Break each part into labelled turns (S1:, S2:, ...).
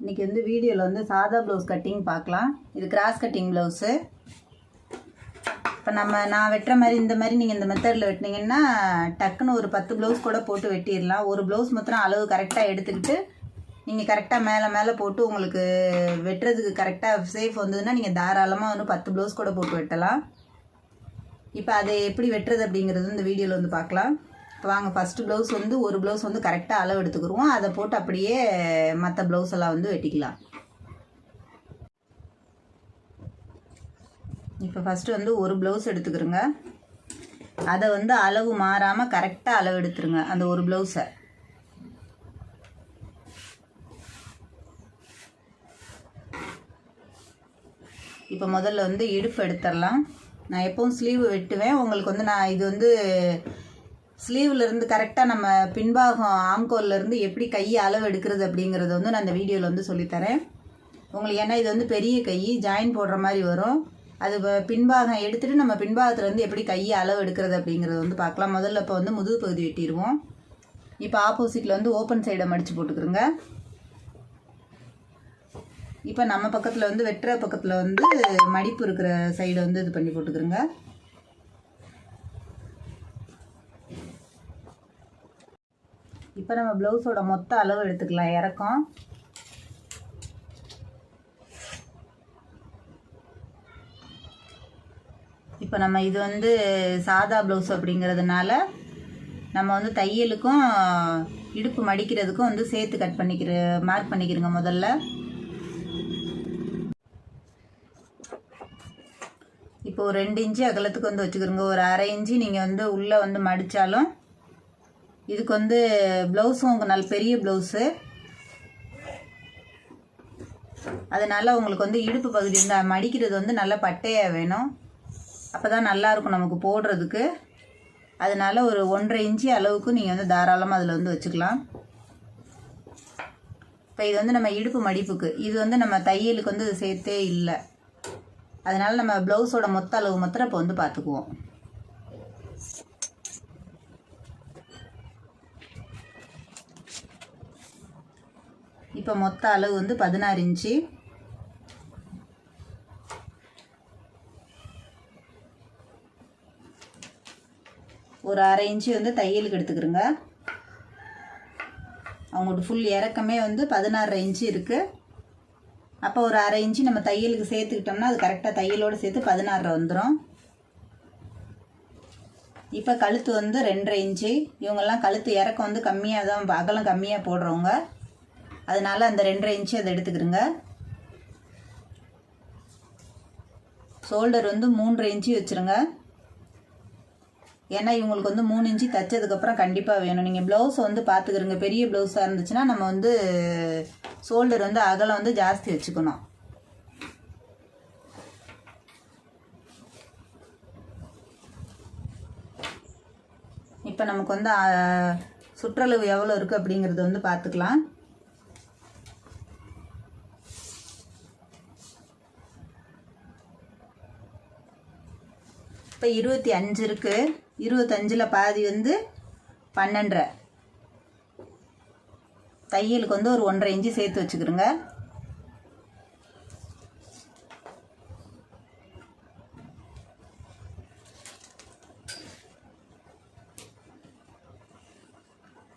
S1: இன்றைக்கி வந்து வீடியோவில் வந்து சாதா ப்ளவுஸ் கட்டிங் பார்க்கலாம். இது கிராஸ் கட்டிங் ப்ளவுஸு இப்போ நம்ம நான் வெட்டுற மாதிரி இந்த மாதிரி நீங்கள் இந்த மெத்தடில் வெட்டினீங்கன்னா டக்குன்னு ஒரு பத்து ப்ளவுஸ் கூட போட்டு வெட்டிடலாம். ஒரு ப்ளவுஸ் மாத்திரம் அளவு கரெக்டாக எடுத்துக்கிட்டு நீங்கள் கரெக்டாக மேலே மேலே போட்டு உங்களுக்கு வெட்டுறதுக்கு கரெக்டாக சேஃப் வந்ததுன்னா நீங்கள் தாராளமாக வந்து பத்து ப்ளவுஸ் கூட போட்டு வெட்டலாம். இப்போ அதை எப்படி வெட்டுறது அப்படிங்கிறது இந்த வீடியோவில் வந்து பார்க்கலாம். இப்போ வாங்க ஃபஸ்ட்டு ப்ளவுஸ் வந்து ஒரு ப்ளவுஸ் வந்து கரெக்டாக அளவு எடுத்துக்கிருவோம். அதை போட்டு அப்படியே மற்ற ப்ளவுஸ் எல்லாம் வந்து வெட்டிக்கலாம். இப்போ ஃபஸ்ட்டு வந்து ஒரு ப்ளவுஸ் எடுத்துக்கிறோங்க அதை வந்து அளவு மாறாமல் கரெக்டாக அளவு எடுத்துருங்க அந்த ஒரு ப்ளவுஸை இப்போ முதல்ல வந்து இடுப்பு எடுத்துடலாம். நான் எப்பவும் ஸ்லீவ் வெட்டுவேன். உங்களுக்கு வந்து நான் இது வந்து ஸ்லீவ்லேருந்து கரெக்டாக நம்ம பின்பாகம் ஆம்கோல்லேருந்து எப்படி கையை அளவு எடுக்கிறது அப்படிங்கிறத வந்து நான் இந்த வீடியோவில் வந்து சொல்லித்தரேன். உங்களுக்கு ஏன்னா இது வந்து பெரிய கை ஜாயின் போடுற மாதிரி வரும். அது பின்பாகம் எடுத்துகிட்டு நம்ம பின்பாகத்துலேருந்து எப்படி கையை அளவு எடுக்கிறது அப்படிங்கிறத வந்து பார்க்கலாம். முதல்ல இப்போ வந்து முதுகு பகுதி வெட்டிடுவோம். இப்போ ஆப்போசிட்டில் வந்து ஓப்பன் சைடை மடித்து போட்டுக்கிறோங்க. இப்போ நம்ம பக்கத்தில் வந்து வெட்டுற பக்கத்தில் வந்து மடிப்பு இருக்கிற சைடை வந்து இது பண்ணி போட்டுக்கிறோங்க. இப்போ நம்ம ப்ளவுஸோட மொத்த அளவு எடுத்துக்கலாம். இறக்கம். இப்போ நம்ம இது வந்து சாதா ப்ளவுஸ் அப்படிங்கிறதுனால நம்ம வந்து தையலுக்கும் இடுப்பு மடிக்கிறதுக்கும் வந்து சேர்த்து கட் பண்ணிக்கிற மார்க் பண்ணிக்கிறோங்க முதல்ல. இப்போ ஒரு ரெண்டு இன்ச்சு அகலத்துக்கு வந்து வச்சுக்கிறோங்க. ஒரு அரை இன்ச்சு நீங்கள் வந்து உள்ளே வந்து மடித்தாலும் இதுக்கு வந்து ப்ளவுஸும் உங்கள் நல்ல பெரிய ப்ளவுஸு அதனால் உங்களுக்கு வந்து இடுப்பு பகுதி இந்த மடிக்கிறது வந்து நல்லா பட்டையாக வேணும். அப்போ தான் நல்லாயிருக்கும் நமக்கு போடுறதுக்கு. அதனால ஒரு ஒன்றரை இன்ச்சு அளவுக்கு நீங்கள் வந்து தாராளமாக அதில் வந்து வச்சுக்கலாம். இப்போ இது வந்து நம்ம இடுப்பு மடிப்புக்கு. இது வந்து நம்ம தையலுக்கு வந்து சேர்த்தே இல்லை. அதனால் நம்ம ப்ளவுஸோட மொத்த அளவு மாத்திரம் இப்போ வந்து பார்த்துக்குவோம் இப்போ மொத்த அளவு வந்து பதினாறு இன்ச்சு. ஒரு அரை இன்ச்சு வந்து தையலுக்கு எடுத்துக்கிறோங்க. அவங்களோட ஃபுல் இறக்கமே வந்து பதினாறு இன்ச்சு இருக்குது அப்போ ஒரு அரை இன்ச்சு நம்ம தையலுக்கு சேர்த்துக்கிட்டோம்னா அது கரெக்டாக தையலோடு சேர்த்து பதினாறு வந்துடும் இப்போ கழுத்து வந்து ரெண்டரை இன்ச்சு. இவங்கெல்லாம் கழுத்து இறக்கம் வந்து கம்மியாக தான் அகலம் கம்மியாக போடுறவங்க. அதனால அந்த ரெண்டரை இன்ச்சு அதை எடுத்துக்கிறோங்க ஷோல்டர் வந்து மூன்றரை இன்ச்சு வச்சுருங்க. ஏன்னா இவங்களுக்கு வந்து மூணு இன்ச்சு தைச்சதுக்கப்புறம் கண்டிப்பாக வேணும். நீங்கள் ப்ளவுஸ் வந்து பார்த்துக்கிறங்க பெரிய ப்ளவுஸாக இருந்துச்சுன்னா நம்ம வந்து ஷோல்டர் வந்து அகலம் வந்து ஜாஸ்தி வச்சுக்கணும். இப்போ நமக்கு வந்து சுற்றளவு எவ்வளோ இருக்குது அப்படிங்கிறத வந்து பார்த்துக்கலாம் இப்போ இருபத்தி அஞ்சு இருக்குது இருபத்தஞ்சில் பாதி வந்து பன்னெண்டரை. தையலுக்கு வந்து ஒரு ஒன்றரை இன்ச்சு சேர்த்து வச்சுக்கிறோங்க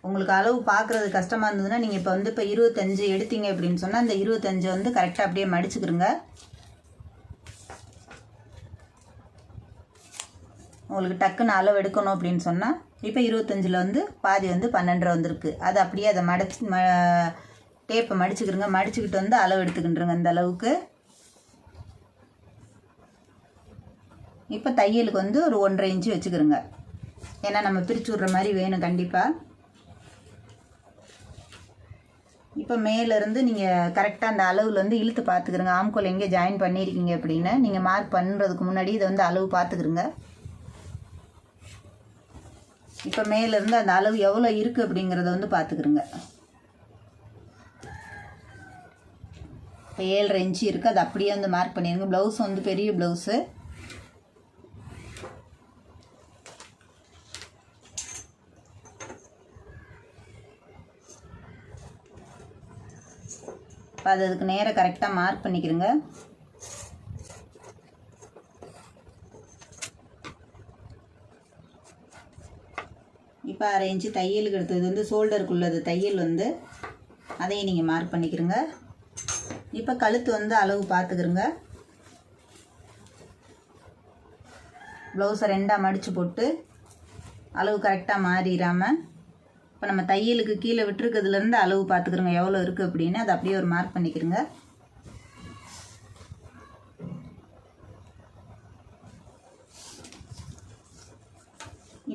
S1: உங்களுக்கு அளவு பார்க்குறது கஷ்டமாக இருந்ததுன்னா நீங்கள் இப்போ வந்து இப்போ இருபத்தஞ்சு எடுத்தீங்க அப்படின்னு சொன்னால் அந்த இருபத்தஞ்சை வந்து கரெக்டாக அப்படியே மடிச்சுக்கிறோங்க உங்களுக்கு டக்குன்னு அளவு எடுக்கணும் அப்படின்னு சொன்னால் இப்போ இருபத்தஞ்சில் வந்து பாதி வந்து பன்னெண்டரை வந்திருக்கு. அது அப்படியே அதை மடிச்சு ம டேப்பை மடிச்சுக்கிறங்க மடிச்சுக்கிட்டு வந்து அளவு எடுத்துக்கிட்டுருங்க இந்த அளவுக்கு. இப்போ தையலுக்கு வந்து ஒரு ஒன்றரை இன்ச்சு வச்சுக்கிறோங்க ஏன்னா நம்ம பிரித்து விட்ற மாதிரி வேணும் கண்டிப்பாக இப்போ மேலேருந்து நீங்கள் கரெக்டாக அந்த அளவில் வந்து இழுத்து பார்த்துக்குறங்க ஆம்கோல் எங்கே ஜாயின் பண்ணியிருக்கீங்க அப்படின்னு நீங்கள் மார்க் பண்ணுறதுக்கு முன்னாடி இதை வந்து அளவு பார்த்துக்குறங்க இப்போ மேலேருந்து அந்த அளவு எவ்வளோ இருக்குது அப்படிங்கிறத வந்து பார்த்துக்குருங்க இப்போ ஏழரை இன்ச்சு இருக்குது அது அப்படியே வந்து மார்க் பண்ணிடுங்க ப்ளவுஸ் வந்து பெரிய ப்ளவுஸு இப்போ அது அதுக்கு நேராக கரெக்டாக மார்க் பண்ணிக்கிறேங்க இப்போ அரை இன்ச்சு தையலுக்கு எடுத்தது வந்து ஷோல்டருக்குள்ளது. தையல் வந்து அதையும் நீங்கள் மார்க் பண்ணிக்கிறங்க. இப்போ கழுத்து வந்து அளவு பார்த்துக்கிறங்க. ப்ளவுஸை ரெண்டாக மடித்து போட்டு அளவு கரெக்டாக மாறிடாமல் இப்போ நம்ம தையலுக்கு கீழே விட்டுருக்கிறதுலேருந்து அளவு பார்த்துக்கிறோங்க. எவ்வளோ இருக்குது அப்படின்னு அதை அப்படியே ஒரு மார்க் பண்ணிக்கிறோங்க.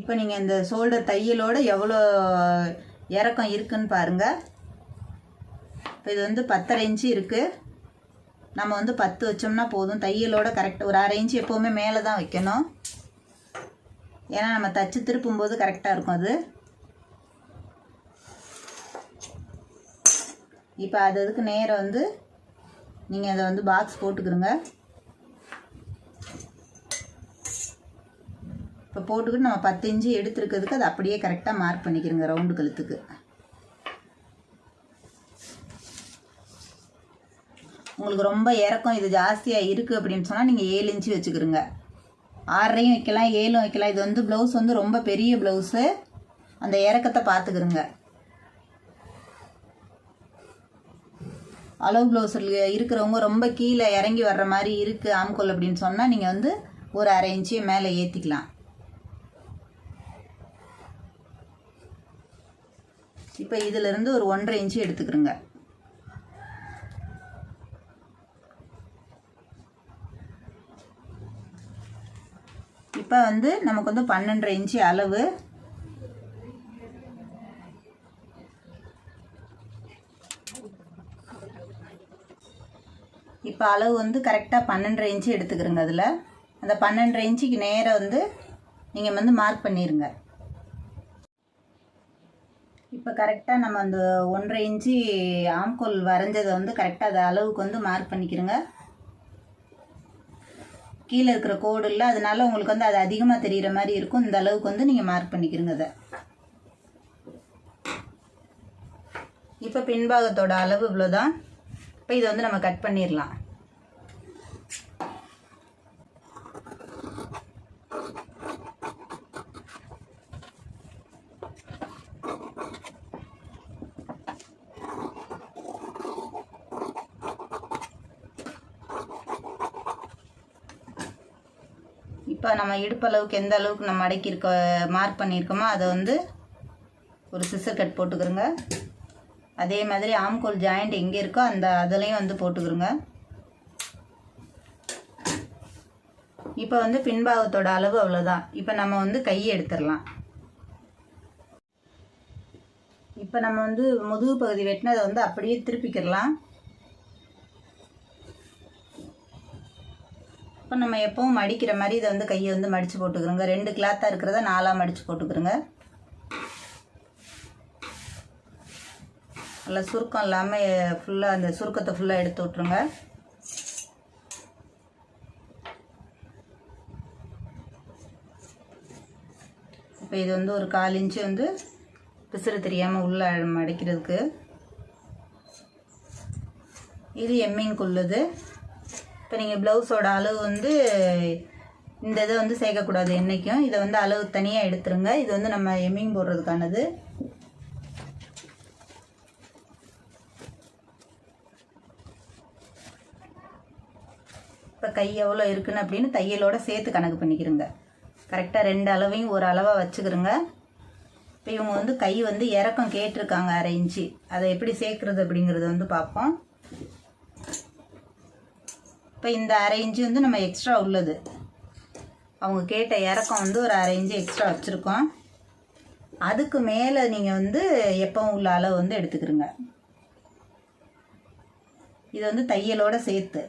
S1: இப்போ நீங்கள் இந்த ஷோல்டர் தையலோட எவ்வளோ இறக்கம் இருக்குன்னு பாருங்கள் இப்போ இது வந்து பத்தரை இன்ச்சு இருக்குது நம்ம வந்து பத்து வச்சோம்னா போதும். தையலோட கரெக்டாக ஒரு அரை இன்ச்சு எப்போவுமே மேலே தான் வைக்கணும். ஏன்னா நம்ம தச்சு திருப்பும்போது கரெக்டாக இருக்கும் அது. இப்போ அது அதுக்கு நேரம் வந்து நீங்கள் அதை வந்து பாக்ஸ் போட்டுக்கிறோங்க இப்போ போட்டுக்கிட்டு நம்ம பத்து இன்ச்சு எடுத்துருக்கிறதுக்கு அது அப்படியே கரெக்டாக மார்க் பண்ணிக்கிறோங்க ரவுண்டு கழுத்துக்கு. உங்களுக்கு ரொம்ப இறக்கம் இது ஜாஸ்தியாக இருக்குது அப்படின்னு சொன்னால் நீங்கள் ஏழு இன்ச்சு வச்சுக்கிறோங்க ஆறரையும் வைக்கலாம் ஏழும் வைக்கலாம். இது வந்து ப்ளவுஸ் வந்து ரொம்ப பெரிய ப்ளவுஸு அந்த இறக்கத்தை பார்த்துக்கிறோங்க அளவு ப்ளவுஸில் இருக்கிறவங்க ரொம்ப கீழே இறங்கி வர்ற மாதிரி இருக்குது ஆம்கோல் அப்படின்னு சொன்னால் நீங்கள் வந்து ஒரு அரை இன்ச்சு மேலே ஏற்றிக்கலாம் இப்போ இதிலிருந்து ஒரு ஒன்றரை இன்ச்சு எடுத்துக்கிறோங்க. இப்போ வந்து நமக்கு வந்து பன்னெண்டரை இன்ச்சு அளவு. இப்போ அளவு வந்து கரெக்டாக பன்னெண்டரை இன்ச்சு எடுத்துக்கிறோங்க அதில். அந்த பன்னெண்டரை இன்ச்சுக்கு நேராக வந்து நீங்கள் வந்து மார்க் பண்ணிடுங்க இப்போ கரெக்டாக நம்ம அந்த ஒன்றரை இன்ச்சு ஆம்கோல் வரைஞ்சதை வந்து கரெக்டாக அது அளவுக்கு வந்து மார்க் பண்ணிக்கிறோங்க. கீழே இருக்கிற கோடு இல்லை அதனால உங்களுக்கு வந்து அது அதிகமாக தெரிகிற மாதிரி இருக்கும். இந்த அளவுக்கு வந்து நீங்கள் மார்க் பண்ணிக்கிறோங்க அதை. இப்போ பின்பாகத்தோட அளவு இவ்வளோதான் இப்போ இதை வந்து நம்ம கட் பண்ணிடலாம் இப்போ நம்ம இடுப்பளவுக்கு எந்த அளவுக்கு நம்ம அடக்கியிருக்க மார்க் பண்ணியிருக்கோமோ அதை வந்து ஒரு சிசர் கட் போட்டுக்கிறோங்க. அதே மாதிரி ஆம்கோல் ஜாயிண்ட் எங்கே இருக்கோ அந்த அதுலேயும் வந்து போட்டுக்கிறோங்க. இப்போ வந்து பின்பாகத்தோட அளவு அவ்வளோதான் இப்போ நம்ம வந்து கையை எடுத்துடலாம். இப்போ நம்ம வந்து முதுகு பகுதி வெட்டினதை வந்து அப்படியே திருப்பிக்கிடலாம் இப்போ நம்ம எப்பவும் மடிக்கிற மாதிரி இதை வந்து கையை வந்து மடித்து போட்டுக்கிறோங்க. ரெண்டு கிளாத்தாக இருக்கிறத நாலாக மடித்து போட்டுக்கிறோங்க. நல்லா சுருக்கம் இல்லாமல் ஃபுல்லாக அந்த சுருக்கத்தை ஃபுல்லாக எடுத்து விட்ருங்க இப்போ இது வந்து ஒரு கால் இன்ச்சு வந்து பிசுறு தெரியாமல் உள்ளே மடிக்கிறதுக்கு. இது எம்மிங் எம்மிங்குள்ளது இப்போ நீங்கள் ப்ளவுஸோட அளவு வந்து இந்த இதை வந்து சேர்க்கக்கூடாது என்றைக்கும் இதை வந்து அளவு தனியாக எடுத்துருங்க. இது வந்து நம்ம எம்மிங் போடுறதுக்கானது. இப்போ கை எவ்வளோ இருக்குன்னு அப்படின்னு தையலோட சேர்த்து கணக்கு பண்ணிக்கிறோங்க கரெக்டாக ரெண்டு அளவையும் ஒரு அளவாக வச்சுக்கிறோங்க இப்போ இவங்க வந்து கை வந்து இறக்கம் கேட்டிருக்காங்க அரை இன்ச்சு. அதை எப்படி சேர்க்குறது அப்படிங்கிறத வந்து பார்ப்போம். இப்போ இந்த அரை இன்ச்சு வந்து நம்ம எக்ஸ்ட்ரா உள்ளது. அவங்க கேட்ட இறக்கம் வந்து ஒரு அரை இன்ச்சு எக்ஸ்ட்ரா வச்சுருக்கோம். அதுக்கு மேலே நீங்கள் வந்து எப்பவும் உள்ள அளவு வந்து எடுத்துக்கிறோங்க இது வந்து தையலோட சேர்த்து.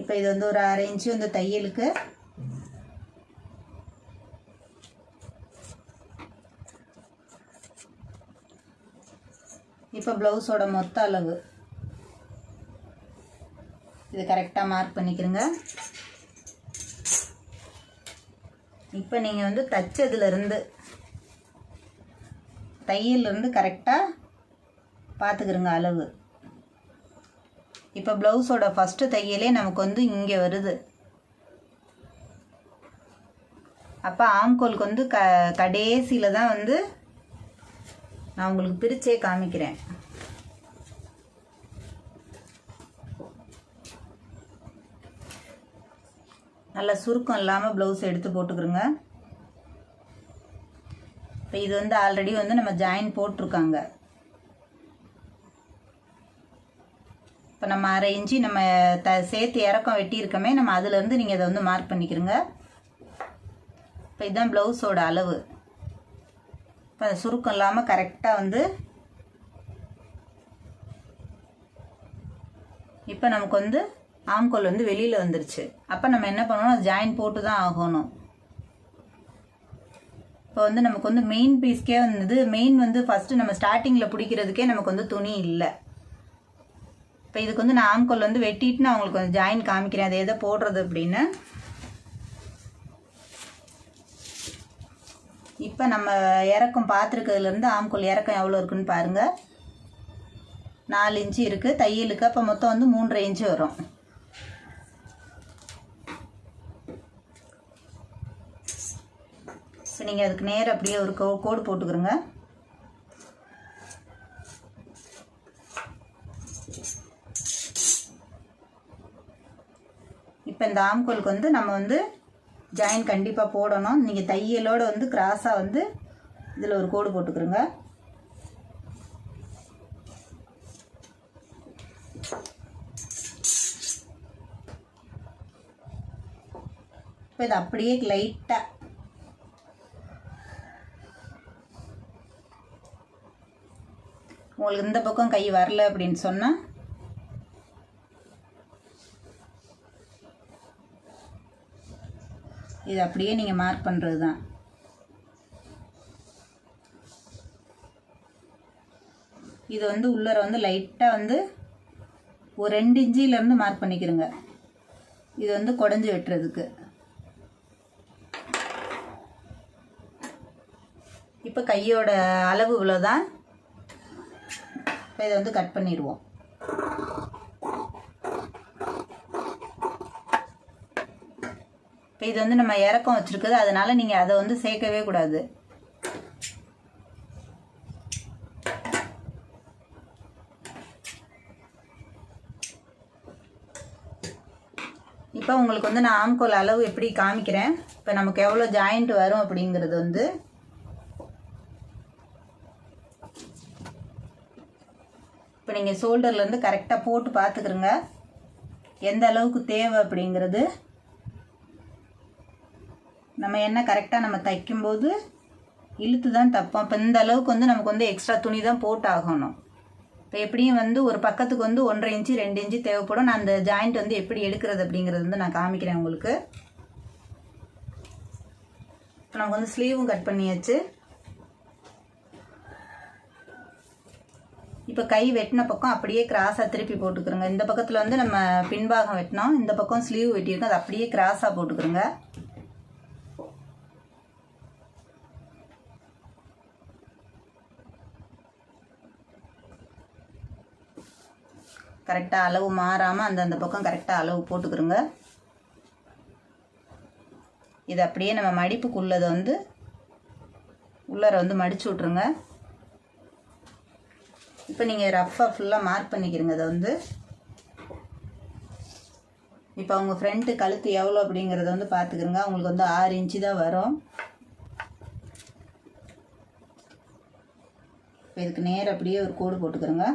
S1: இப்போ இது வந்து ஒரு அரை இன்ச்சு வந்து தையலுக்கு. இப்போ ப்ளவுஸோட மொத்த அளவு. இது கரெக்டாக மார்க் பண்ணிக்கிறங்க இப்போ நீங்கள் வந்து தச்சதுலேருந்து தையல்லேருந்து கரெக்டாக பார்த்துக்கிறங்க அளவு. இப்போ ப்ளவுஸோட ஃபஸ்ட்டு தையலே நமக்கு வந்து இங்கே வருது. அப்போ ஆம்கோலுக்கு வந்து க கடைசியில் தான் வந்து நான் உங்களுக்கு பிரிச்சே காமிக்கிறேன். நல்லா சுருக்கம் இல்லாமல் ப்ளவுஸ் எடுத்து போட்டுக்கிறோங்க இப்போ இது வந்து ஆல்ரெடி வந்து நம்ம ஜாயின் போட்டிருக்காங்க. இப்போ நம்ம அரை இன்ச்சு நம்ம த சேர்த்து இறக்கம் வெட்டியிருக்கோமே நம்ம அதுலேருந்து நீங்கள் இதை வந்து மார்க் பண்ணிக்கிறோங்க இப்போ இதுதான் ப்ளவுஸோட அளவு. இப்போ சுருக்கம் இல்லாமல் கரெக்டாக வந்து இப்போ நமக்கு வந்து ஆம்கோல் வந்து வெளியில் வந்துருச்சு. அப்போ நம்ம என்ன பண்ணணும்? ஜாயின் போட்டு தான் ஆகணும். இப்போ வந்து நமக்கு வந்து மெயின் பீஸ்க்கே வந்து மெயின் வந்து ஃபஸ்ட்டு நம்ம ஸ்டார்டிங்கில் பிடிக்கிறதுக்கே நமக்கு வந்து துணி இல்லை. இப்போ இதுக்கு வந்து நான் ஆம்கோல் வந்து வெட்டிட்டு நான் உங்களுக்கு வந்து ஜாயின் காமிக்கிறேன். அதை எதை போடுறது அப்படின்னு. இப்போ நம்ம இறக்கம் பார்த்துருக்கிறதுலேருந்து ஆம்கோல் இறக்கம் எவ்வளோ இருக்குன்னு பாருங்கள் நாலு இன்ச்சு இருக்குது தையலுக்கு அப்போ மொத்தம் வந்து மூன்றரை இன்ச்சு வரும். இப்போ நீங்கள் அதுக்கு நேர் அப்படியே ஒரு கோ கோடு போட்டுக்கிறோங்க இப்போ இந்த ஆம்கோலுக்கு வந்து நம்ம வந்து ஜாயின் கண்டிப்பாக போடணும். நீங்கள் தையலோடு வந்து கிராஸாக வந்து இதில் ஒரு கோடு போட்டுக்கிறோங்க இப்போ இது அப்படியே லைட்டாக உங்களுக்கு இந்த பக்கம் கை வரல அப்படின்னு சொன்னால் இது அப்படியே நீங்கள் மார்க் பண்ணுறது தான் இது வந்து உள்ளர வந்து லைட்டாக வந்து ஒரு ரெண்டு இன்ச்சிலேருந்து மார்க் பண்ணிக்கிறோங்க. இது வந்து குடஞ்சி வெட்டுறதுக்கு. இப்போ கையோட அளவு இவ்வளோதான் இப்போ இதை வந்து கட் பண்ணிடுவோம். இப்போ இது வந்து நம்ம இறக்கம் வச்சுருக்குது அதனால் நீங்கள் அதை வந்து சேர்க்கவே கூடாது. இப்போ உங்களுக்கு வந்து நான் ஆம்கோல் அளவு எப்படி காமிக்கிறேன்? இப்போ நமக்கு எவ்வளோ ஜாயிண்ட் வரும் அப்படிங்கிறது வந்து இப்போ நீங்கள் ஷோல்டர்லேருந்து கரெக்டாக போட்டு பார்த்துக்கிறங்க. எந்த அளவுக்கு தேவை அப்படிங்கிறது. நம்ம என்ன கரெக்டாக நம்ம தைக்கும்போது இழுத்து தான் தைப்போம். இப்போ இந்த அளவுக்கு வந்து நமக்கு வந்து எக்ஸ்ட்ரா துணி தான் போட்டு ஆகணும் இப்போ எப்படியும் வந்து ஒரு பக்கத்துக்கு வந்து ஒன்றரை இன்ச்சு ரெண்டு இன்ச்சு தேவைப்படும். நான் அந்த ஜாயிண்ட் வந்து எப்படி எடுக்கிறது அப்படிங்கிறது வந்து நான் காமிக்கிறேன் உங்களுக்கு. இப்போ நமக்கு வந்து ஸ்லீவும் கட் பண்ணியாச்சு. இப்போ கை வெட்டின பக்கம் அப்படியே கிராஸாக திருப்பி போட்டுக்கிறோங்க. இந்த பக்கத்தில் வந்து நம்ம பின்பாகம் வெட்டினோம். இந்த பக்கம் ஸ்லீவ் வெட்டியிருக்கோம். அது அப்படியே கிராஸாக போட்டுக்கிறோங்க. கரெக்டாக அளவு மாறாமல் அந்தந்த பக்கம் கரெக்டாக அளவு போட்டுக்கிறோங்க. இது அப்படியே நம்ம மடிப்புக்குள்ளதை வந்து உள்ளரை வந்து மடித்து விட்ருங்க இப்போ நீங்கள் ரஃப்பாக ஃபுல்லாக மார்க் பண்ணிக்கிறீங்க அதை வந்து. இப்போ அவங்க ஃப்ரண்ட்டு கழுத்து எவ்வளோ அப்படிங்கிறத வந்து பார்த்துக்கிறங்க. அவங்களுக்கு வந்து ஆறு இன்ச்சு தான் வரும். இப்போ இதுக்கு நேர் அப்படியே ஒரு கோடு போட்டுக்கிறோங்க.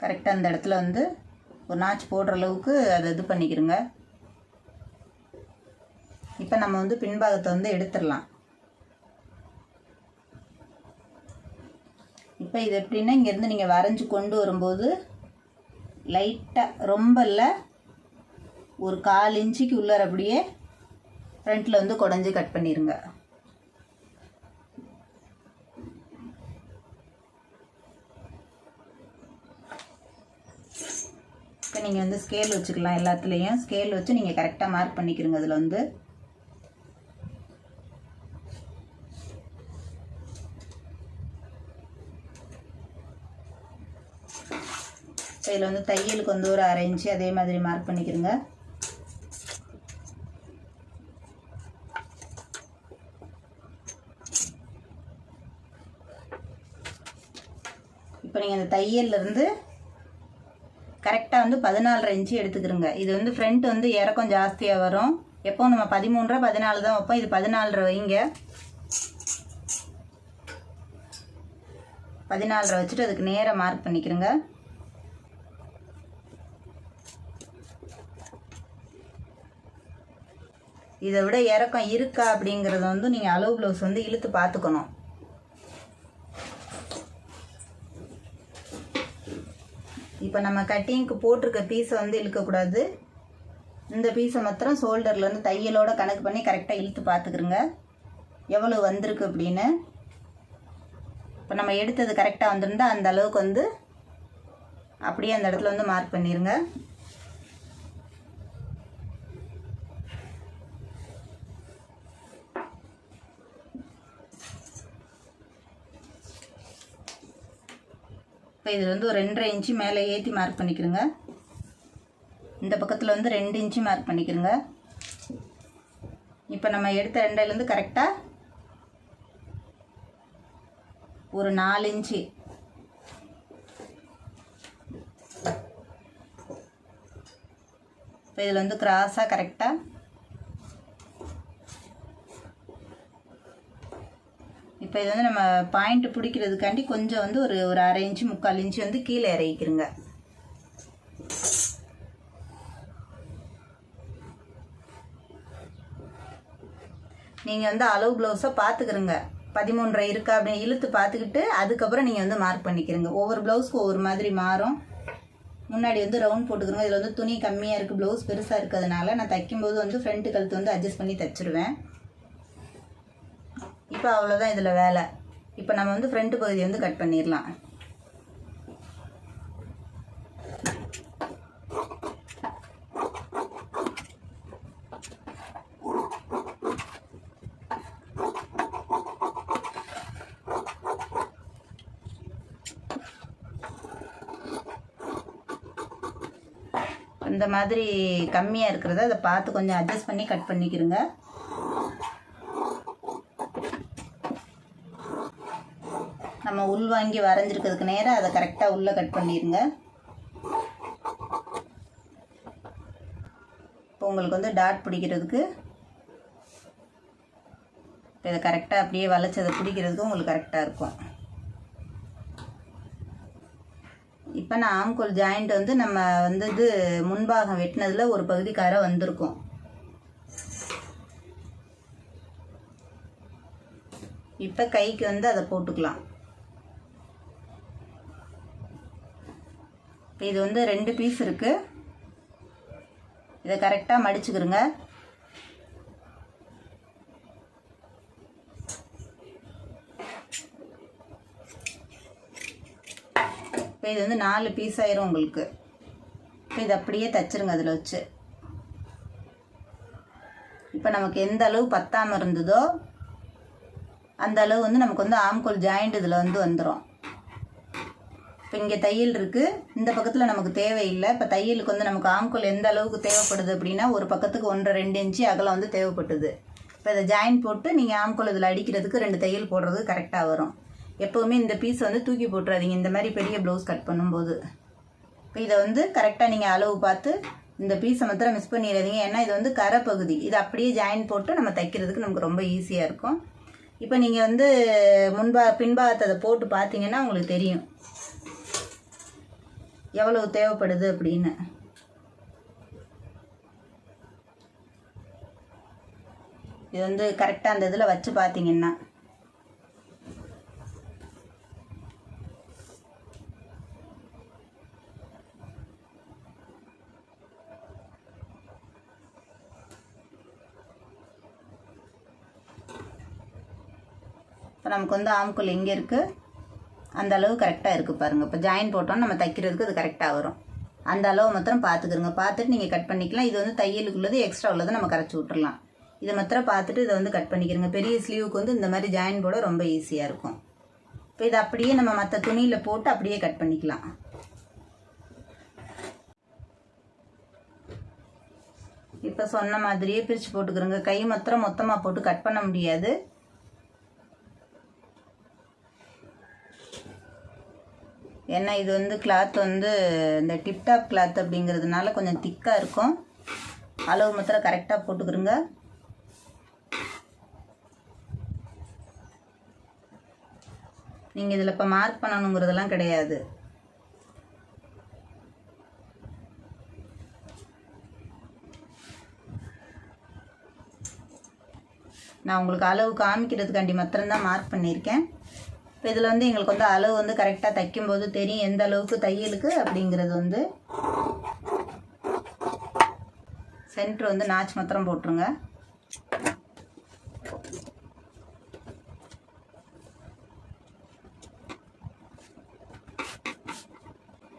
S1: கரெக்டாக அந்த இடத்துல வந்து ஒரு நாச்சு போடுற அளவுக்கு அதை இது பண்ணிக்கிறோங்க. இப்போ நம்ம வந்து பின்பாகத்தை வந்து எடுத்துடலாம். இப்போ இது எப்படின்னா இங்கேருந்து நீங்கள் வரைஞ்சி கொண்டு வரும்போது லைட்டாக ரொம்ப இல்லை ஒரு கால் இன்ச்சுக்கு உள்ளார அப்படியே ஃப்ரண்ட்டில் வந்து குடஞ்சி கட் பண்ணிடுங்க இப்போ நீங்கள் வந்து ஸ்கேல் வச்சுக்கலாம் எல்லாத்துலேயும். ஸ்கேல் வச்சு நீங்கள் கரெக்டாக மார்க் பண்ணிக்கிறங்க அதில் வந்து. இதில் வந்து தையலுக்கு வந்து ஒரு அரை இன்ச்சு அதே மாதிரி மார்க் பண்ணிக்கிறங்க. இப்போ நீங்கள் அந்த தையல்லேருந்து கரெக்டாக வந்து பதினாலரை இன்ச்சு எடுத்துக்கிறோங்க. இது வந்து ஃப்ரண்ட் வந்து இறக்கம் ஜாஸ்தியாக வரும். எப்போ நம்ம பதிமூன்றரை பதினாலு தான் வைப்போம். இது பதினாலரை வைங்க. பதினாலரை வச்சுட்டு அதுக்கு நேராக மார்க் பண்ணிக்கிறோங்க. இதை விட இறக்கம் இருக்கா அப்படிங்கிறத வந்து நீங்கள் அளவு ப்ளவுஸ் வந்து இழுத்து பார்த்துக்கணும். இப்போ நம்ம கட்டிங்க்கு போட்டிருக்க பீஸை வந்து இழுக்கக்கூடாது. இந்த பீஸை மாத்திரம் ஷோல்டர்லேருந்து தையலோட கணக்கு பண்ணி கரெக்டாக இழுத்து பார்த்துக்கிறோங்க எவ்வளோ வந்திருக்கு அப்படின்னு. இப்போ நம்ம எடுத்தது கரெக்டாக வந்திருந்தால் அந்த அளவுக்கு வந்து அப்படியே அந்த இடத்துல வந்து மார்க் பண்ணிடுங்க இப்போ இதில் வந்து ஒரு ரெண்டரை இன்ச்சு மேலே ஏற்றி மார்க் பண்ணிக்கிறோங்க. இந்த பக்கத்தில் வந்து ரெண்டு இன்ச்சு மார்க் பண்ணிக்கிறோங்க. இப்போ நம்ம எடுத்த ரெண்டையிலேருந்து கரெக்டாக ஒரு நாலு இன்ச்சு. இப்போ இதில் வந்து கிராஸாக கரெக்டாக இப்போ இது வந்து நம்ம பாயிண்ட் பிடிக்கிறதுக்காண்டி கொஞ்சம் வந்து ஒரு ஒரு அரை இன்ச்சு முக்கால் இன்ச்சு வந்து கீழே இறக்கிருங்க. நீங்கள் வந்து அளவு ப்ளவுஸை பார்த்துக்கிறங்க பதிமூன்றரை இருக்கா அப்படின்னு இழுத்து பார்த்துக்கிட்டு அதுக்கப்புறம் நீங்கள் வந்து மார்க் பண்ணிக்கிறங்க ஒவ்வொரு ப்ளவுஸ்க்கு ஒவ்வொரு மாதிரி மாறும். முன்னாடி வந்து ரவுண்ட் போட்டுக்கிறோங்க இதில் வந்து துணி கம்மியாக இருக்குது ப்ளவுஸ் பெருசாக இருக்கிறதுனால நான் தைக்கும்போது வந்து ஃப்ரண்ட் கழுத்து வந்து அட்ஜஸ்ட் பண்ணி தைச்சிருவேன். இப்போ அவ்வளோதான் இதில் வேலை. இப்போ நம்ம வந்து ஃப்ரண்ட் பகுதி வந்து கட் பண்ணிடலாம். இந்த மாதிரி கம்மியாக இருக்கிறத அதை பார்த்து கொஞ்சம் அட்ஜஸ்ட் பண்ணி கட் பண்ணிக்கிறேங்க உள்வாங்கி வாங்கி வரைஞ்சிருக்கிறதுக்கு நேராக அதை கரெக்டாக உள்ளே கட் பண்ணிடுங்க இப்போ உங்களுக்கு வந்து டாட் பிடிக்கிறதுக்கு இப்போ இதை கரெக்டாக அப்படியே வளைச்சதை பிடிக்கிறதுக்கு உங்களுக்கு கரெக்டாக இருக்கும். இப்போ நான் ஆம்கோல் ஜாயிண்ட் வந்து நம்ம வந்து இது முன்பாகம் வெட்டினதில் ஒரு பகுதி கரை வந்திருக்கும். இப்போ கைக்கு வந்து அதை போட்டுக்கலாம். இது வந்து ரெண்டு பீஸ் இருக்குது இதை கரெக்டாக மடிச்சுக்கிறோங்க இப்போ இது வந்து நாலு பீஸ் ஆயிரும் உங்களுக்கு. இப்போ இது அப்படியே தச்சிருங்க அதில் வச்சு. இப்போ நமக்கு எந்த அளவு பத்தாமல் இருந்ததோ அந்த அளவு வந்து நமக்கு வந்து ஆம்கோல் ஜாயிண்ட் இதில் வந்து வந்துடும் இப்போ இங்கே தையல் இருக்குது இந்த பக்கத்தில் நமக்கு தேவையில்லை. இப்போ தையலுக்கு வந்து நமக்கு ஆம்கோல் எந்த அளவுக்கு தேவைப்படுது அப்படின்னா ஒரு பக்கத்துக்கு ஒன்றரை ரெண்டு இன்ச்சு அகலம் வந்து தேவைப்பட்டுது. இப்போ இதை ஜாயின் போட்டு நீங்கள் ஆம்கோல் இதில் அடிக்கிறதுக்கு ரெண்டு தையல் போடுறது கரெக்டாக வரும். எப்போவுமே இந்த பீஸ் வந்து தூக்கி போட்டுறாதீங்க. இந்த மாதிரி பெரிய ப்ளவுஸ் கட் பண்ணும்போது. இப்போ இதை வந்து கரெக்டாக நீங்கள் அளவு பார்த்து இந்த பீஸை மாத்திரம் மிஸ் பண்ணிடாதீங்க. ஏன்னா இது வந்து கரை பகுதி இது அப்படியே ஜாயின் போட்டு நம்ம தைக்கிறதுக்கு நமக்கு ரொம்ப ஈஸியாக இருக்கும். இப்போ நீங்கள் வந்து முன்பா பின்பாகத்தை போட்டு பார்த்தீங்கன்னா உங்களுக்கு தெரியும். எவ்வளவு தேவைப்படுது அப்படின்னு. இது வந்து கரெக்டாக அந்த இதில் வச்சு பார்த்தீங்கன்னா. இப்போ நமக்கு வந்து ஆம்குள் எங்கே இருக்குது அந்த அளவு கரெக்டாக இருக்குது பாருங்கள் இப்போ ஜாயின் போட்டோம் நம்ம தைக்கிறதுக்கு அது கரெக்டாக வரும். அந்த அளவு மாத்திரம் பார்த்துக்கிறங்க பார்த்துட்டு நீங்கள் கட் பண்ணிக்கலாம். இது வந்து தையலுக்குள்ளது எக்ஸ்ட்ரா உள்ளதை நம்ம கரைச்சி விட்டுறலாம். இதை மாத்திரம் பார்த்துட்டு இதை வந்து கட் பண்ணிக்கிறங்க பெரிய ஸ்லீவுக்கு வந்து இந்த மாதிரி ஜாயின் போட ரொம்ப ஈஸியாக இருக்கும். இப்போ இதை அப்படியே நம்ம மற்ற துணியில் போட்டு அப்படியே கட் பண்ணிக்கலாம். இப்போ சொன்ன மாதிரியே பிரித்து போட்டுக்கிறோங்க கை மாத்திரம் மொத்தமாக போட்டு கட் பண்ண முடியாது. ஏன்னா இது வந்து கிளாத் வந்து இந்த டிப்டாப் கிளாத் அப்படிங்கிறதுனால கொஞ்சம் திக்காக இருக்கும். அளவு மாத்திரம் கரெக்டாக போட்டுக்கிறோங்க நீங்கள் இதில் இப்போ மார்க் பண்ணணுங்கிறதெல்லாம் கிடையாது. நான் உங்களுக்கு அளவு காமிக்கிறதுக்காண்டி மாத்திரம்தான் மார்க் பண்ணியிருக்கேன். இப்போ இதில் வந்து எங்களுக்கு வந்து அளவு வந்து கரெக்டாக தைக்கும்போது தெரியும் எந்த அளவுக்கு தையலுக்கு அப்படிங்கிறது வந்து. சென்ட்ரு வந்து நாச்சு மாத்திரம் போட்டுருங்க.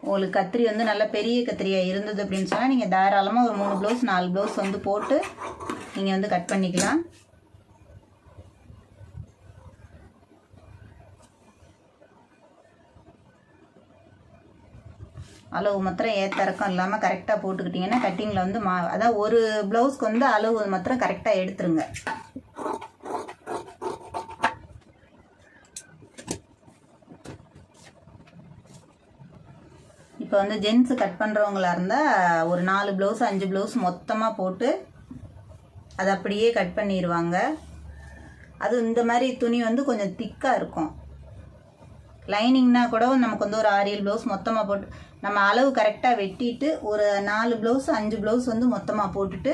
S1: உங்களுக்கு கத்திரி வந்து நல்ல பெரிய கத்திரியாக இருந்தது அப்படின்னு சொன்னால் நீங்கள் தாராளமாக ஒரு மூணு ப்ளவுஸ் நாலு ப்ளவுஸ் வந்து போட்டு நீங்கள் வந்து கட் பண்ணிக்கலாம். அளவு மாத்திரம் ஏத்தறக்கம் இல்லாமல் கரெக்டாக போட்டுக்கிட்டிங்கன்னா கட்டிங்கில் வந்து மா அதான் ஒரு ப்ளவுஸ்க்கு வந்து அளவு மாத்திரம் கரெக்டாக எடுத்துருங்க. இப்போ வந்து ஜென்ஸு கட் பண்ணுறவங்களா இருந்தால் ஒரு நாலு ப்ளவுஸ் அஞ்சு ப்ளவுஸ் மொத்தமாக போட்டு அதை அப்படியே கட் பண்ணிடுவாங்க அது இந்த மாதிரி துணி வந்து கொஞ்சம் திக்காக இருக்கும். லைனிங்னா கூட நமக்கு வந்து ஒரு ஆறு ஏழு ப்ளவுஸ் மொத்தமாக போட்டு நம்ம அளவு கரெக்டாக வெட்டிட்டு ஒரு நாலு ப்ளவுஸ் அஞ்சு ப்ளவுஸ் வந்து மொத்தமாக போட்டுட்டு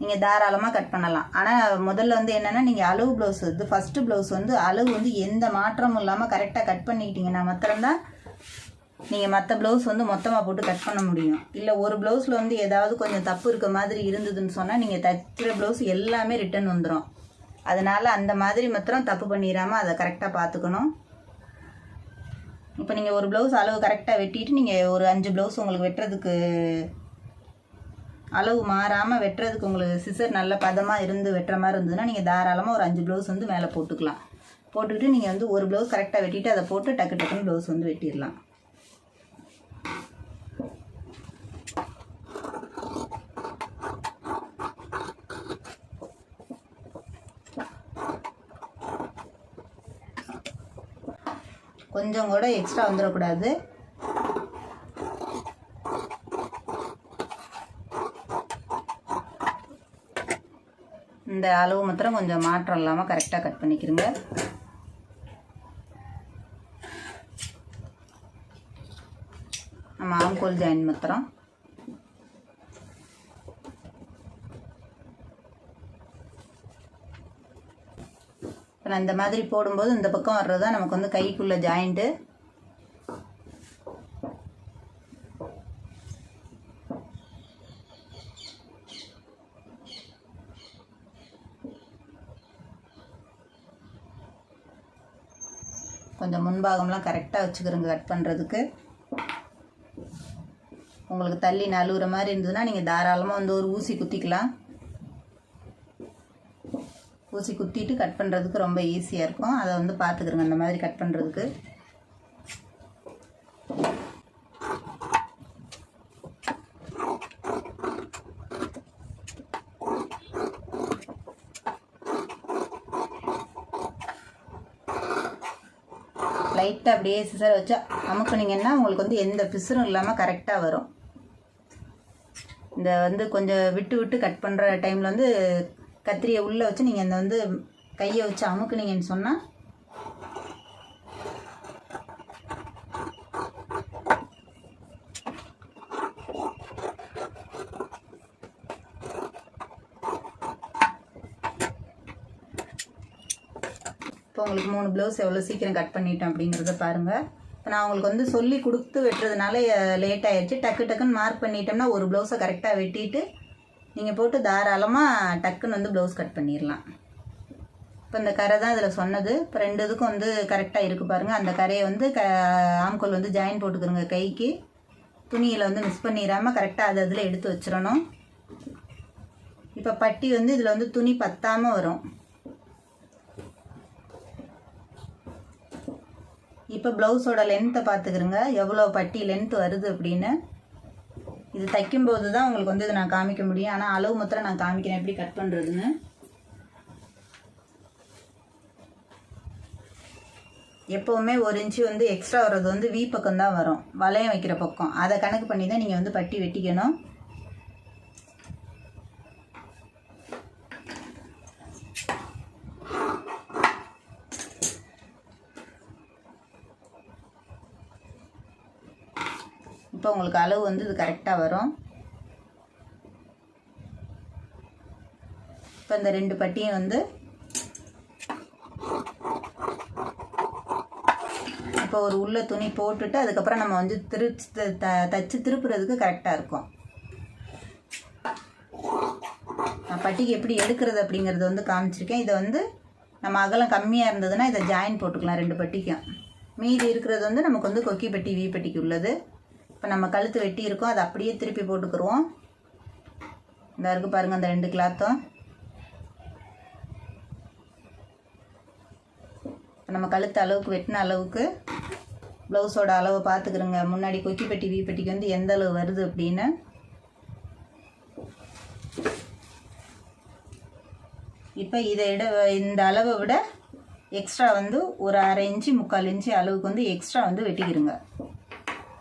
S1: நீங்கள் தாராளமாக கட் பண்ணலாம். ஆனால் முதல்ல வந்து என்னென்னா நீங்கள் அளவு ப்ளவுஸ் இது ஃபஸ்ட்டு ப்ளவுஸ் வந்து அளவு வந்து எந்த மாற்றமும் இல்லாமல் கரெக்டாக கட் பண்ணிக்கிட்டீங்கன்னா மாத்திரம்தான் நீங்கள் மற்ற ப்ளவுஸ் வந்து மொத்தமாக போட்டு கட் பண்ண முடியும். இல்லை ஒரு ப்ளவுஸில் வந்து ஏதாவது கொஞ்சம் தப்பு இருக்க மாதிரி இருந்ததுன்னு சொன்னால் நீங்கள் தைக்கிற ப்ளவுஸ் எல்லாமே ரிட்டர்ன் வந்துடும் அதனால் அந்த மாதிரி மாத்திரம் தப்பு பண்ணிடாமல் அதை கரெக்டாக பார்த்துக்கணும். இப்போ நீங்கள் ஒரு ப்ளவுஸ் அளவு கரெக்டாக வெட்டிட்டு நீங்கள் ஒரு அஞ்சு ப்ளவுஸ் உங்களுக்கு வெட்டுறதுக்கு அளவு மாறாமல் வெட்டுறதுக்கு உங்களுக்கு சிசர் நல்ல பதமாக இருந்து வெட்டுற மாதிரி இருந்ததுன்னா நீங்கள் தாராளமாக ஒரு அஞ்சு ப்ளவுஸ் வந்து மேலே போட்டுக்கலாம். போட்டுக்கிட்டு நீங்கள் வந்து ஒரு ப்ளவுஸ் கரெக்டாக வெட்டிட்டு அதை போட்டு டக்கு டக்குன்னு ப்ளவுஸ் வந்து வெட்டிடலாம். கொஞ்சம் கூட எக்ஸ்ட்ரா வந்துடக்கூடாது இந்த அளவு மாத்திரம் கொஞ்சம் மாற்றம் இல்லாமல் கரெக்டாக கட் பண்ணிக்கிறங்க நம்ம ஆம்கோல் ஜாயின் மாத்திரம். நான் இந்த மாதிரி போடும்போது இந்த பக்கம் வர்றது தான் நமக்கு வந்து கைக்குள்ளே ஜாயிண்ட்டு கொஞ்சம் முன்பாகம்லாம் கரெக்டாக வச்சுக்கிறோங்க கட் பண்ணுறதுக்கு உங்களுக்கு தள்ளி நழுவுற மாதிரி இருந்ததுன்னா நீங்கள் தாராளமாக வந்து ஒரு ஊசி குத்திக்கலாம். ஊசி குத்திட்டு கட் பண்ணுறதுக்கு ரொம்ப ஈஸியாக இருக்கும். அதை வந்து பார்த்துக்கிறோங்க அந்த மாதிரி கட் பண்ணுறதுக்கு லைட்டாக அப்படியே சிசர் வச்சு அமுக்குனிங்கன்னா உங்களுக்கு வந்து எந்த பிசுறும் இல்லாமல் கரெக்டாக வரும். இந்த வந்து கொஞ்சம் விட்டு விட்டு கட் பண்ணுற டைமில் வந்து கத்திரியை உள்ளே வச்சு நீங்கள் இந்த வந்து கையை வச்சு அமுக்குனீங்கன்னு சொன்னால் இப்போ உங்களுக்கு மூணு ப்ளவுஸ் எவ்வளோ சீக்கிரம் கட் பண்ணிட்டோம் அப்படிங்கிறத பாருங்கள் இப்போ நான் உங்களுக்கு வந்து சொல்லி கொடுத்து வெட்டுறதுனால லேட் ஆயிடுச்சு டக்கு டக்குன்னு மார்க் பண்ணிட்டோம்னா ஒரு ப்ளவுஸை கரெக்டாக வெட்டிட்டு நீங்கள் போட்டு தாராளமாக டக்குன்னு வந்து ப்ளவுஸ் கட் பண்ணிடலாம் இப்போ இந்த கரை தான் இதில் சொன்னது. இப்போ ரெண்டு இதுக்கும் வந்து கரெக்டாக இருக்குது பாருங்கள் அந்த கரையை வந்து க ஆம்கோல் வந்து ஜாயின் போட்டுக்கிறோங்க கைக்கு. துணியில் வந்து மிஸ் பண்ணிடாமல் கரெக்டாக அது அதில் எடுத்து வச்சிடணும் இப்போ பட்டி வந்து இதில் வந்து துணி பத்தாமல் வரும். இப்போ ப்ளவுஸோட லென்த்தை பார்த்துக்கிறோங்க எவ்வளோ பட்டி லென்த் வருது அப்படின்னு. இது தைக்கும்போது தான் உங்களுக்கு வந்து இதை நான் காமிக்க முடியும். ஆனால் அளவு மாத்திரம் நான் காமிக்கிறேன். எப்படி கட் பண்ணுறதுன்னு எப்போவுமே ஒரு இன்ச்சு வந்து எக்ஸ்ட்ரா வர்றது வந்து வி பக்கம் தான் வரும். வளையம் வைக்கிற பக்கம். அதை கணக்கு பண்ணி தான் நீங்கள் வந்து பட்டி வெட்டிக்கணும். இப்போ உங்களுக்கு அளவு வந்து இது கரெக்டாக வரும். இப்போ இந்த ரெண்டு பட்டியும் வந்து இப்போ ஒரு உள்ள துணி போட்டுட்டு அதுக்கப்புறம் நம்ம வந்து திரு த- த- தச்சு திருப்புறதுக்கு கரெக்டாக இருக்கும். நான் பட்டிக்கு எப்படி எடுக்கிறது அப்படிங்கிறது வந்து காமிச்சிருக்கேன். இதை வந்து நம்ம அகலம் கம்மியாக இருந்ததுன்னா இதை ஜாயின் போட்டுக்கலாம் ரெண்டு பட்டிக்கும். மீதி இருக்கிறது வந்து நமக்கு வந்து கொக்கி பட்டி வீ பட்டிக்கு உள்ளது. இப்போ நம்ம கழுத்து வெட்டி இருக்கோம் அதை அப்படியே திருப்பி போட்டுக்குருவோம். இந்த இருக்கு பாருங்கள் அந்த ரெண்டு கிளாத்தும் இப்போ நம்ம கழுத்து அளவுக்கு வெட்டின அளவுக்கு ப்ளவுஸோட அளவை பார்த்துக்கிறோங்க முன்னாடி கொக்கி பெட்டி வீ பெட்டிக்கு வந்து எந்த அளவு வருது அப்படின்னு. இப்போ இதை விட இந்த அளவை விட எக்ஸ்ட்ரா வந்து ஒரு அரை இன்ச்சு முக்கால் இன்ச்சு அளவுக்கு வந்து எக்ஸ்ட்ரா வந்து வெட்டிக்கிருங்க.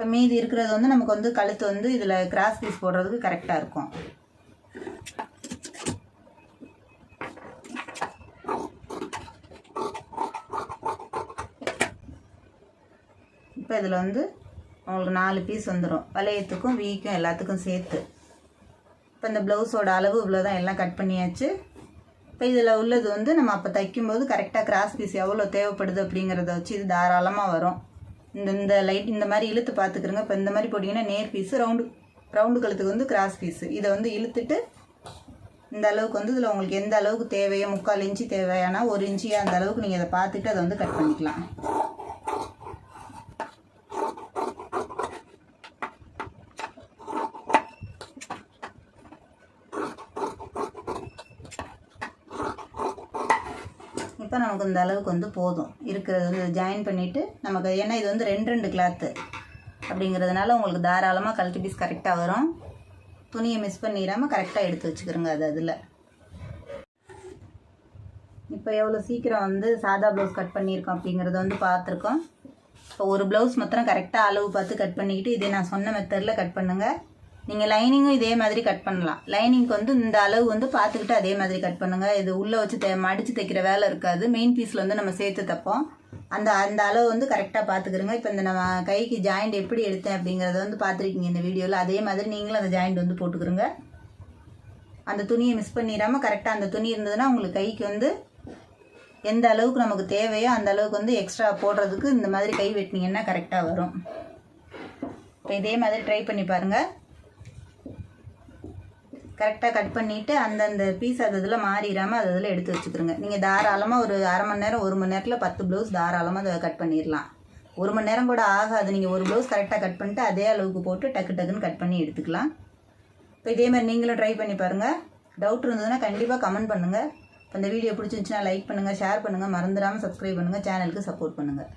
S1: இப்போ மீதி இருக்கிறது வந்து நமக்கு வந்து கழுத்து வந்து இதில் கிராஸ் பீஸ் போடுறதுக்கு கரெக்டாக இருக்கும். இப்போ இதில் வந்து உங்களுக்கு நாலு பீஸ் வந்துடும் வளையத்துக்கும் வீக்கும் எல்லாத்துக்கும் சேர்த்து. இப்போ இந்த ப்ளவுஸோட அளவு இவ்வளோ தான் எல்லாம் கட் பண்ணியாச்சு. இப்போ இதில் உள்ளது வந்து நம்ம அப்போ தைக்கும்போது கரெக்டாக கிராஸ் பீஸ் எவ்வளோ தேவைப்படுது அப்படிங்கிறத வச்சு இது தாராளமாக வரும். இந்த இந்த லைட் இந்த மாதிரி இழுத்து பார்த்துக்கிறோங்க. இப்போ இந்த மாதிரி போட்டிங்கன்னா நேர் பீஸு ரவுண்டு ரவுண்டு கழுத்துக்கு வந்து கிராஸ் பீஸு இதை வந்து இழுத்துட்டு இந்த அளவுக்கு வந்து இதில் உங்களுக்கு எந்த அளவுக்கு தேவையோ முக்கால் இன்ச்சு தேவையானா ஒரு இன்ச்சு அந்த அளவுக்கு நீங்கள் இதை பார்த்துட்டு அதை வந்து கட் பண்ணிக்கலாம் இப்போ நமக்கு இந்த அளவுக்கு வந்து போதும். இருக்கிறது வந்து ஜாயின் பண்ணிவிட்டு நமக்கு ஏன்னா இது வந்து ரெண்டு ரெண்டு கிளாத்து அப்படிங்கிறதுனால உங்களுக்கு தாராளமாக கழட்டி பீஸ் கரெக்டாக வரும். துணியை மிஸ் பண்ணிடாமல் கரெக்டாக எடுத்து வச்சுக்கிறோங்க அது அதில். இப்போ எவ்வளோ சீக்கிரம் வந்து சாதா ப்ளவுஸ் கட் பண்ணியிருக்கோம் அப்படிங்கிறத வந்து பார்த்துருக்கோம். இப்போ ஒரு ப்ளவுஸ் மாத்திரம் கரெக்டாக அளவு பார்த்து கட் பண்ணிக்கிட்டு இதே நான் சொன்ன மெத்தடில் கட் பண்ணுங்கள் நீங்கள் லைனிங்கும் இதே மாதிரி கட் பண்ணலாம். லைனிங்க்கு வந்து இந்த அளவு வந்து பார்த்துக்கிட்டு அதே மாதிரி கட் பண்ணுங்கள் இது உள்ளே வச்சு த மடித்து தைக்கிற வேலை இருக்காது. மெயின் பீஸில் வந்து நம்ம சேர்த்து தைப்போம். அந்த அந்த அளவு வந்து கரெக்டாக பார்த்துக்கிறோங்க இப்போ இந்த நம்ம கைக்கு ஜாயிண்ட் எப்படி எடுத்தேன் அப்படிங்கிறத வந்து பார்த்துருக்கீங்க இந்த வீடியோவில் அதே மாதிரி நீங்களும் அந்த ஜாயிண்ட் வந்து போட்டுக்கிறோங்க அந்த துணியை மிஸ் பண்ணிடாமல் கரெக்டாக அந்த துணி இருந்ததுன்னா உங்களுக்கு கைக்கு வந்து எந்த அளவுக்கு நமக்கு தேவையோ அந்த அளவுக்கு வந்து எக்ஸ்ட்ரா போடுறதுக்கு இந்த மாதிரி கை வெட்டினீங்கன்னா கரெக்டாக வரும். இப்போ இதே மாதிரி ட்ரை பண்ணி பாருங்கள் கரெக்டாக கட் பண்ணிவிட்டு அந்தந்த பீஸ் அது இதில் மாறிடாமல் அது இதில் எடுத்து வச்சுக்கிறோங்க நீங்கள் தாராளமாக ஒரு அரை மணி நேரம் ஒரு மணி நேரத்தில் பத்து ப்ளவுஸ் தாராளமாக அதை கட் பண்ணிடலாம். ஒரு மணி நேரம் கூட ஆகாது. நீங்கள் ஒரு ப்ளவுஸ் கரெக்டாக கட் பண்ணிட்டு அதே அளவுக்கு போட்டு டக்கு டக்குன்னு கட் பண்ணி எடுத்துக்கலாம். இப்போ இதே மாதிரி நீங்களும் ட்ரை பண்ணி பாருங்கள் டவுட் இருந்ததுன்னா கண்டிப்பாக கமெண்ட் பண்ணுங்கள் இப்போ இந்த வீடியோ பிடிச்சிருந்துச்சுன்னா லைக் பண்ணுங்கள் ஷேர் பண்ணுங்கள் மறந்துடாமல் சப்ஸ்கிரைப் பண்ணுங்கள் சேனலுக்கு சப்போர்ட் பண்ணுங்கள்